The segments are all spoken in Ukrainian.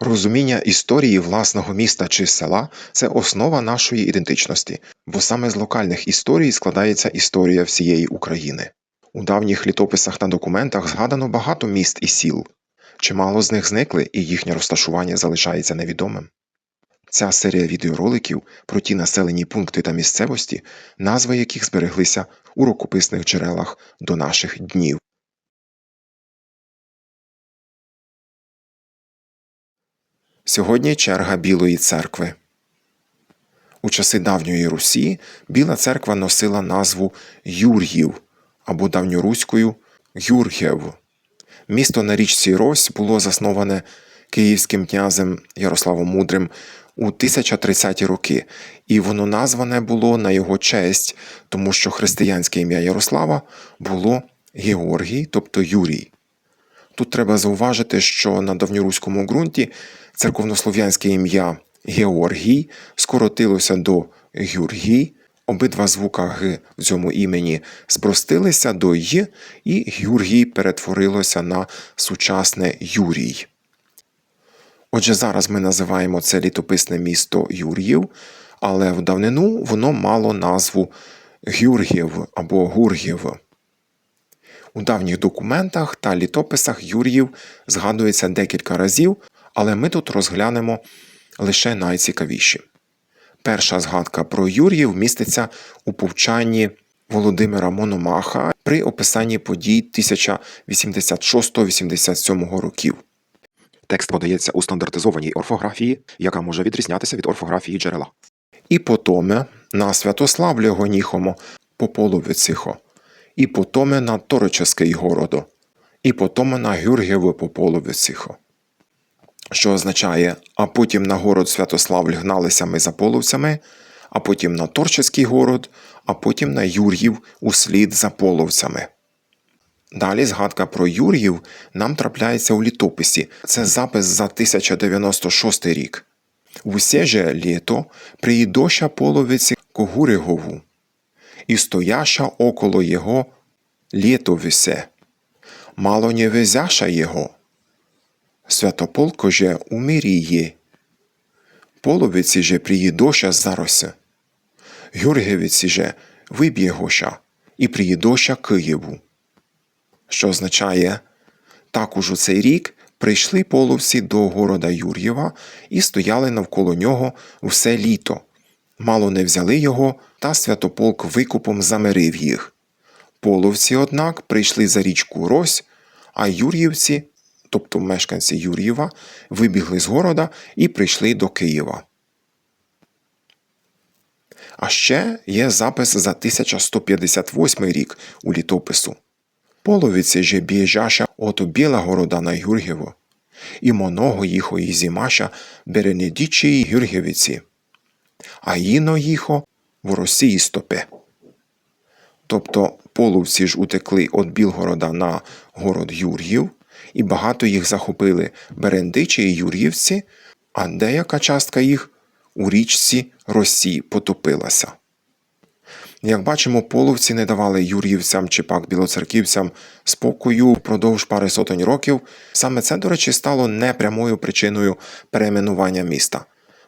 Розуміння історії власного міста чи села це основа нашої ідентичності, бо саме з локальних історій складається історія всієї України. У давніх літописах та документах згадано багато міст і сіл. Чимало з них зникли, і їхнє розташування залишається невідомим. Ця серія відеороликів про ті населені пункти та місцевості, назви яких збереглися у рукописних джерелах до наших днів. Сьогодні черга Білої церкви. У часи давньої Русі Біла церква носила назву Юр'їв або давньоруською Юргєв. Місто на річці Рось було засноване київським князем Ярославом Мудрим у 1030-ті роки, і воно назване було на його честь, тому що християнське ім'я Ярослава було Георгій, тобто Юрій. Тут треба зауважити, що на давньоруському ґрунті церковнослов'янське ім'я Георгій скоротилося до Гюргій, обидва звука Г в цьому імені спростилися до Й, і Гюргій перетворилося на сучасне Юрій. Отже, зараз ми називаємо це літописне місто Юр'їв, але в давнину воно мало назву Гюргів або Гургів. У давніх документах та літописах Юр'їв згадується декілька разів, але ми тут розглянемо лише найцікавіші. Перша згадка про Юр'їв міститься у повчанні Володимира Мономаха при описанні подій 1086-87 років. Текст подається у стандартизованій орфографії, яка може відрізнятися від орфографії джерела. І потоме на Святославлі гоніхомо по полові цихо, і потоме на Тороческий городо, і потоме на Гюргєве по полові цихо. Що означає, а потім на город Святославль гналися ми за половцями, а потім на Торческий город, а потім на Юр'їв услід за половцями. Далі згадка про Юр'їв нам трапляється у літописі. Це запис за 1096 рік. Усе же літо приїдоша половиці Когуригову, і стояша около його літо висе, мало не везяша його. Святополко же умиріє. Половиці же приїдоша зарося. Юргевиці же виб'єгоша і приїдоша Києву що означає, також у цей рік прийшли половці до города Юр'єва і стояли навколо нього все літо. Мало не взяли його, та святополк викупом замирив їх. Половці, однак, прийшли за річку Рось, а Юр'ївці, тобто мешканці Юр'єва, вибігли з города і прийшли до Києва. А ще є запис за 1158 рік у літопису. Половиці же біжаша ото біла города на Юргєво, і моного їхо і зімаша беренедічі Юргєвиці, а їно їхо в Росії стопе. Тобто половці ж утекли від Білгорода на город Юр'їв, і багато їх захопили берендичі і юр'ївці, а деяка частка їх у річці Росії потопилася. Як бачимо, половці не давали юр'ївцям чи пак білоцерківцям спокою впродовж пари сотень років. Саме це, до речі, стало непрямою причиною перейменування міста.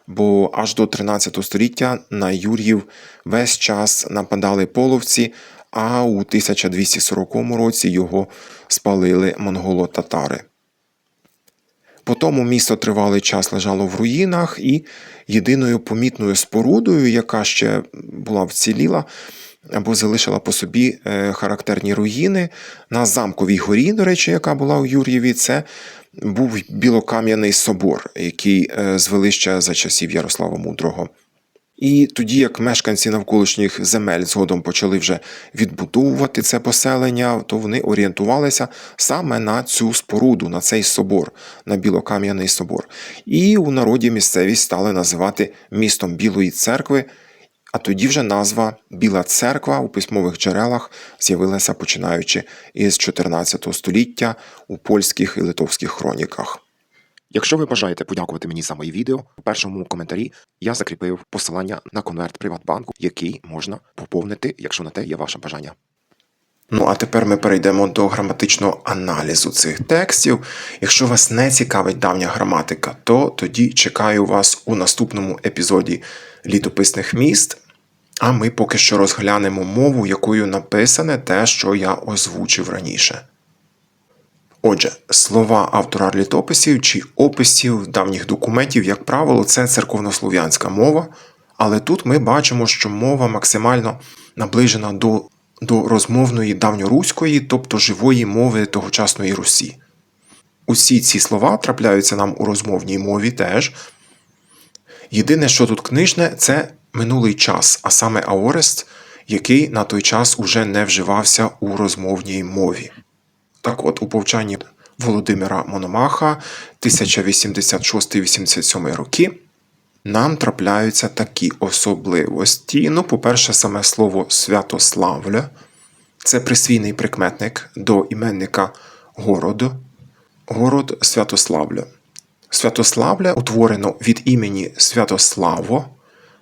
Бо аж до 13 століття на Юр'їв весь час нападали половці, а у 1240 році його спалили монголо-татари. Потому місто тривалий час лежало в руїнах, і єдиною помітною спорудою, яка ще була вціліла або залишила по собі е, характерні руїни на замковій горі, до речі, яка була у Юр'єві, це був білокам'яний собор, який е, звели ще за часів Ярослава Мудрого. І тоді, як мешканці навколишніх земель згодом почали вже відбудовувати це поселення, то вони орієнтувалися саме на цю споруду, на цей собор, на білокам'яний собор. І у народі місцевість стали називати містом Білої церкви. А тоді вже назва Біла церква у письмових джерелах з'явилася починаючи із 14 століття у польських і литовських хроніках. Якщо ви бажаєте подякувати мені за мої відео, у першому коментарі я закріпив посилання на конверт Приватбанку, який можна поповнити, якщо на те є ваше бажання. Ну а тепер ми перейдемо до граматичного аналізу цих текстів. Якщо вас не цікавить давня граматика, то тоді чекаю вас у наступному епізоді літописних міст. А ми поки що розглянемо мову, якою написане те, що я озвучив раніше. Отже, слова автора літописів чи описів давніх документів, як правило, це церковнослов'янська мова, але тут ми бачимо, що мова максимально наближена до, до розмовної давньоруської, тобто живої мови тогочасної Русі. Усі ці слова трапляються нам у розмовній мові теж. Єдине, що тут книжне, це минулий час, а саме Аорест, який на той час уже не вживався у розмовній мові. Так от, у повчанні Володимира Мономаха 1086-87 роки нам трапляються такі особливості. Ну, по-перше, саме слово Святославля це присвійний прикметник до іменника городу, город Святославля. Святославля утворено від імені Святославо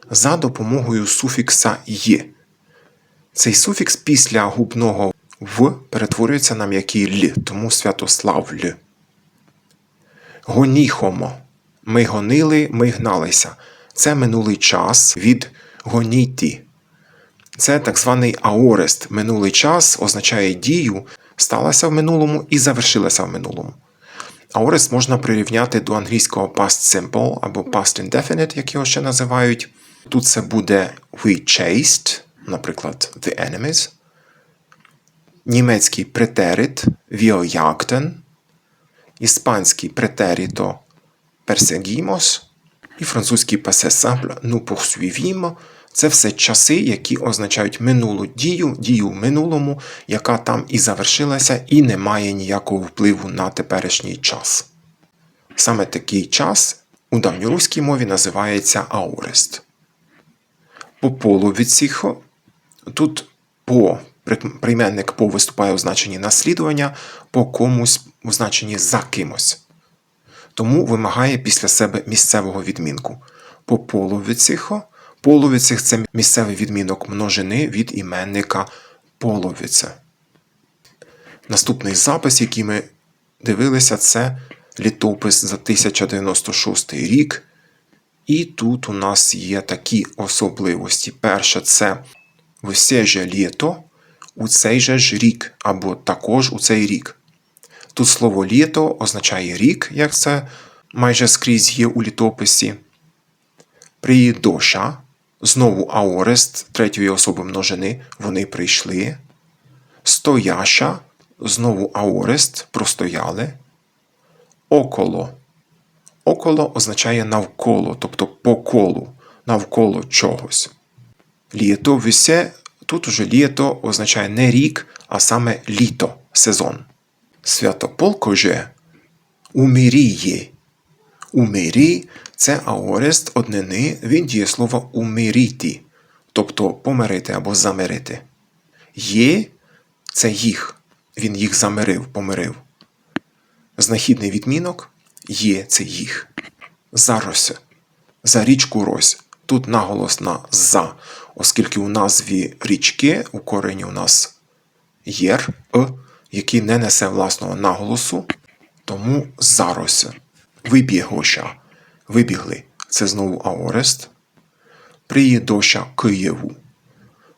за допомогою суфікса є. Цей суфікс після губного в перетворюється на м'який л, тому Святославль. Гоніхомо. Ми гонили, ми гналися. Це минулий час від гоніті. Це так званий аорест. Минулий час означає дію, сталася в минулому і завершилася в минулому. Аорест можна прирівняти до англійського past simple або past indefinite, як його ще називають. Тут це буде we chased, наприклад, the enemies. Німецький претерит wir іспанський претеріто perseguimos і французький passé simple nous poursuivîmes – це все часи, які означають минулу дію, дію в минулому, яка там і завершилася, і не має ніякого впливу на теперішній час. Саме такий час у давньоруській мові називається аорест. По полу від цього тут по прийменник по виступає у значенні наслідування, по комусь у значенні за кимось. Тому вимагає після себе місцевого відмінку. По половицихо половицих це місцевий відмінок множини від іменника половиця. Наступний запис, який ми дивилися, це літопис за 1096 рік. І тут у нас є такі особливості. Перше, це все же літо у цей же ж рік, або також у цей рік. Тут слово літо означає рік, як це майже скрізь є у літописі. Приїдоша, знову аорест третьої особи множини, вони прийшли. Стояша, знову аорест, простояли. Около. Около означає навколо, тобто по колу, навколо чогось. Літо вісе, тут уже літо означає не рік, а саме літо, сезон. Святополко же умиріє. Умирі це аорест однини від дієслова умиріти, тобто помирити або замирити. Є це їх. Він їх замирив, помирив. Знахідний відмінок є це їх. Зарось. За річку Рось. Тут наголос на за, оскільки у назві річки у корені у нас єр, «е», який не несе власного наголосу, тому зарося. Вибігоша. Вибігли. Це знову аорест. Приїдоша Києву.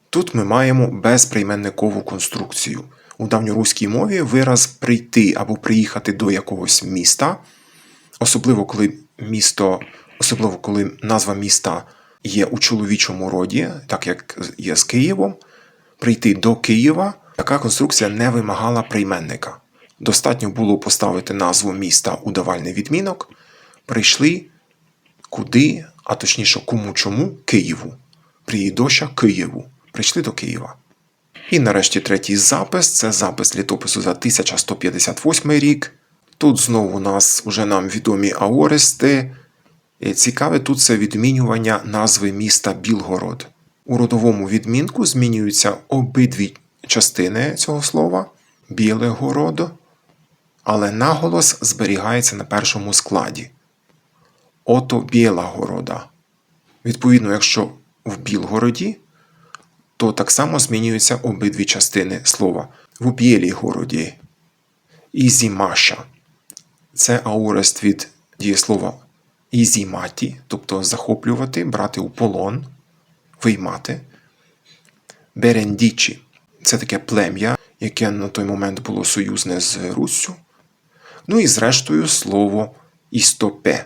Тут ми маємо безприйменникову конструкцію. У давньоруській мові вираз прийти або приїхати до якогось міста, особливо коли місто, особливо коли назва міста є у чоловічому роді, так як є з Києвом, прийти до Києва, така конструкція не вимагала прийменника. Достатньо було поставити назву міста у давальний відмінок, прийшли куди, а точніше кому чому Києву. Приїдоша Києву. Прийшли до Києва. І нарешті третій запис це запис літопису за 1158 рік. Тут знову у нас уже нам відомі аорести. І Цікаве тут це відмінювання назви міста Білгород. У родовому відмінку змінюються обидві частини цього слова Білегород, але наголос зберігається на першому складі. Ото Біла города. Відповідно, якщо в Білгороді, то так само змінюються обидві частини слова. в Білій городі. Ізімаша. Це аорест від дієслова ізіматі, тобто захоплювати, брати у полон, виймати. Берендічі. Це таке плем'я, яке на той момент було союзне з Руссю. Ну і зрештою слово істопе.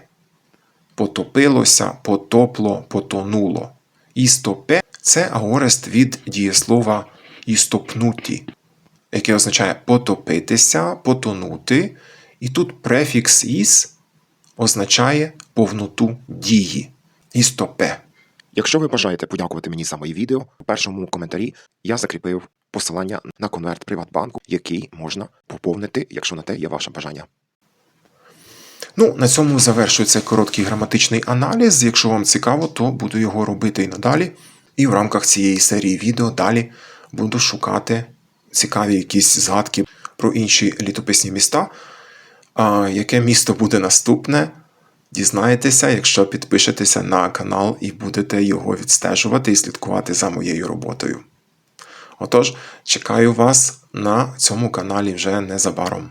Потопилося, потопло, потонуло. Істопе це аорест від дієслова істопнуті, яке означає потопитися, потонути. І тут префікс іс означає повноту дії. Істопе. Якщо ви бажаєте подякувати мені за мої відео, у першому коментарі я закріпив посилання на конверт Приватбанку, який можна поповнити, якщо на те є ваше бажання. Ну, на цьому завершується короткий граматичний аналіз. Якщо вам цікаво, то буду його робити і надалі. І в рамках цієї серії відео далі буду шукати цікаві якісь згадки про інші літописні міста. Яке місто буде наступне? Дізнаєтеся, якщо підпишетеся на канал і будете його відстежувати і слідкувати за моєю роботою. Отож, чекаю вас на цьому каналі вже незабаром.